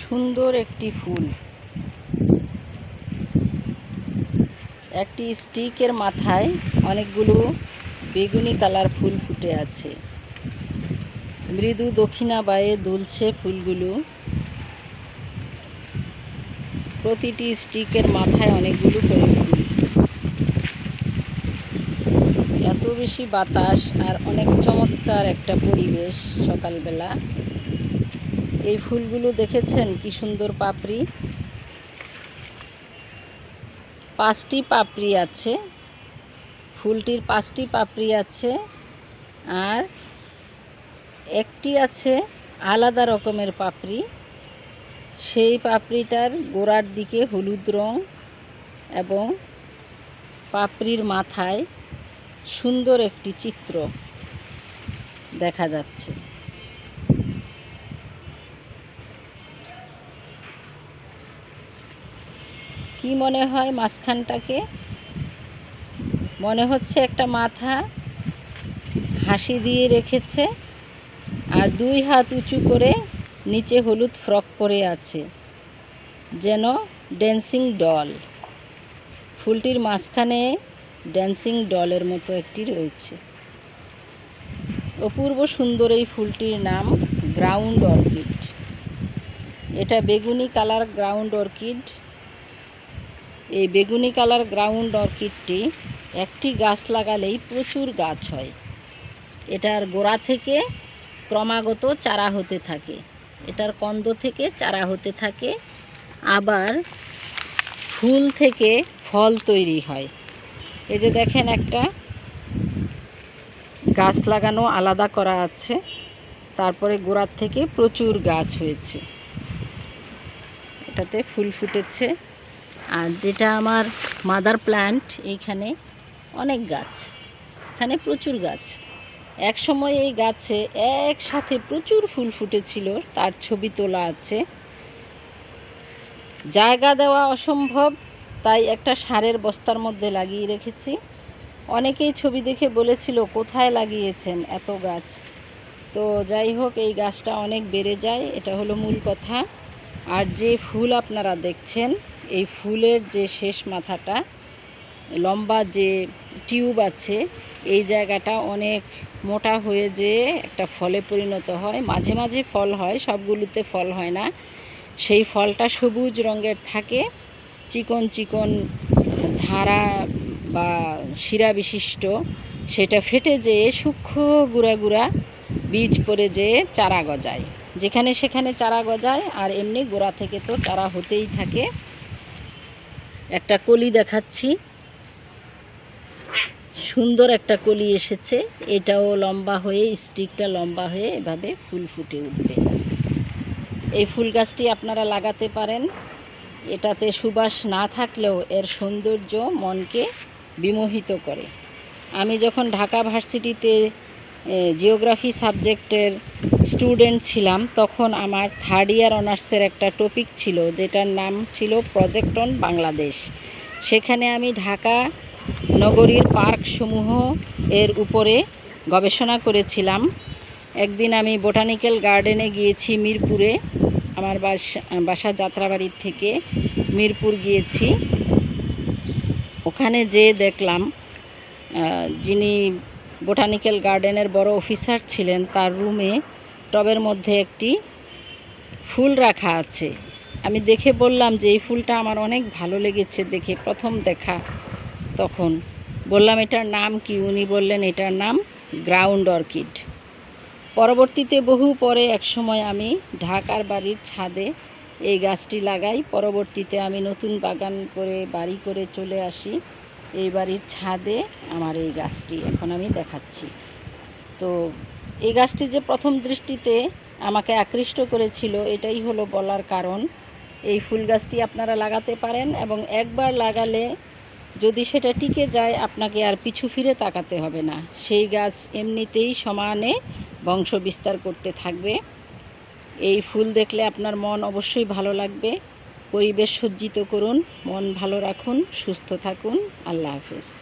সুন্দর একটি ফুল। একটি স্টিকের মাথায় অনেকগুলো বেগুনি কালার ফুল ফুটে আছে। মৃদু দক্ষিণা বায়ে দুলছে ফুলগুলো। প্রতিটি স্টিকের মাথায় অনেকগুলো করে ফুল। এত বেশি বাতাস আর অনেক চমৎকার একটা পরিবেশ সকালবেলা। এই ফুলগুলো দেখেছেন? কি সুন্দর পাপড়ি। পাঁচটি পাপড়ি আছে। ফুলটির পাঁচটি পাপড়ি আছে। আর একটি আছে আলাদা রকমের পাপড়ি। সেই পাপড়িটার গোড়ার দিকে হলুদ রং এবং পাপড়ির মাথায় সুন্দর একটি চিত্র দেখা যাচ্ছে। কি মনে হয় মাঝখানটাকে? মনে হচ্ছে একটা মাথা হাসি দিয়ে রেখেছে আর দুই হাত উঁচু করে নিচে হলুদ ফ্রক পরে আছে, যেন ড্যান্সিং ডল। ফুলটির মাঝখানে ড্যান্সিং ডলের মতো একটি রয়েছে। অপূর্ব সুন্দর এই ফুলটির নাম গ্রাউন্ড অর্কিড। এটা বেগুনি কালার গ্রাউন্ড অর্কিড। এই বেগুনি কালার গ্রাউন্ড অর্কিডটি একটি গাছ লাগালেই প্রচুর গাছ হয়। এটার গোড়া থেকে ক্রমাগত চারা হতে থাকে। এটার কন্দ থেকে চারা হতে থাকে। আবার ফুল থেকে ফল তৈরি হয়। এই যে দেখেন একটা গাছ লাগানো আলাদা করা আছে। তারপরে গোড়ার থেকে প্রচুর গাছ হয়েছে। এটাতে ফুল ফুটেছে। আর যেটা আমার মাদার প্ল্যান্ট এইখানে অনেক গাছ, এখানে প্রচুর গাছ। এক সময় এই গাছে একসাথে প্রচুর ফুল ফুটেছিল, তার ছবি তোলা আছে। জায়গা দেওয়া অসম্ভব, তাই একটা সারের বস্তার মধ্যে লাগিয়ে রেখেছি। অনেকেই ছবি দেখে বলেছিল, কোথায় লাগিয়েছেন এত গাছ? তো যাই হোক, এই গাছটা অনেক বেড়ে যায়, এটা হলো মূল কথা। আর যে ফুল আপনারা দেখছেন এই ফুলের যে শেষ মাথাটা, লম্বা যে টিউব আছে, এই জায়গাটা অনেক মোটা হয়ে যে একটা ফলে পরিণত হয়। মাঝে মাঝে ফল হয়, সবগুলোতে ফল হয় না। সেই ফলটা সবুজ রঙের থাকে। চিকন চিকন ধারা বা শিরা বিশিষ্ট, সেটা ফেটে যেয়ে সূক্ষ্ম গুঁড়া গুঁড়া বীজ পড়ে যেয়ে চারা গজায়। যেখানে সেখানে চারা গজায়, আর এমনি গোড়া থেকে তো চারা হতেই থাকে। একটা কলি দেখাচ্ছি। সুন্দর একটা কলি এসেছে। এটাও লম্বা হয়ে, স্টিকটা লম্বা হয়ে এভাবে ফুল ফুটে উঠবে। এই ফুল গাছটি আপনারা লাগাতে পারেন। এটাতে সুবাস না থাকলেও এর সৌন্দর্য মনকে বিমোহিত করে। আমি যখন ঢাকা ভার্সিটিতে জিওগ্রাফি সাবজেক্টের স্টুডেন্ট ছিলাম, তখন আমার থার্ড ইয়ার অনার্সের একটা টপিক ছিল, যেটার নাম ছিল প্রজেক্ট অন বাংলাদেশ। সেখানে আমি ঢাকা নগরীর পার্কসমূহ এর উপরে গবেষণা করেছিলাম। একদিন আমি বোটানিক্যাল গার্ডেনে গিয়েছি, মিরপুরে, আমার বাসা বাসা যাত্রাবাড়ির থেকে মিরপুর গিয়েছি। ওখানে যেয়ে দেখলাম যিনি বোটানিক্যাল গার্ডেনের বড় অফিসার ছিলেন। তার রুমে টবের মধ্যে একটি ফুল রাখা আছে। আমি দেখে বললাম যে, এই ফুলটা আমার অনেক ভালো লেগেছে দেখে, প্রথম দেখা। তখন বললাম, এটার নাম কি? উনি বললেন, এটার নাম গ্রাউন্ড অর্কিড। পরবর্তীতে বহু পরে এক সময় আমি ঢাকার বাড়ির ছাদে এই গাছটি লাগাই। পরবর্তীতে আমি নতুন বাগান করে, বাড়ি করে চলে আসি। এই বাড়ির ছাদে আমার এই গাছটি এখন আমি দেখাচ্ছি। তো এই গাছটি যে প্রথম দৃষ্টিতে আমাকে আকৃষ্ট করেছিল, এটাই হলো বলার কারণ। এই ফুল গাছটি আপনারা লাগাতে পারেন এবং একবার লাগালে যদি সেটা টিকে যায়, আপনাকে আর পিছু ফিরে তাকাতে হবে না। সেই গাছ এমনিতেই সমানে বংশ বিস্তার করতে থাকবে। এই ফুল দেখলে আপনার মন অবশ্যই ভালো লাগবে। পরিবেশ সজ্জিত করুন মন ভালো রাখুন সুস্থ থাকুন আল্লাহ হাফেজ।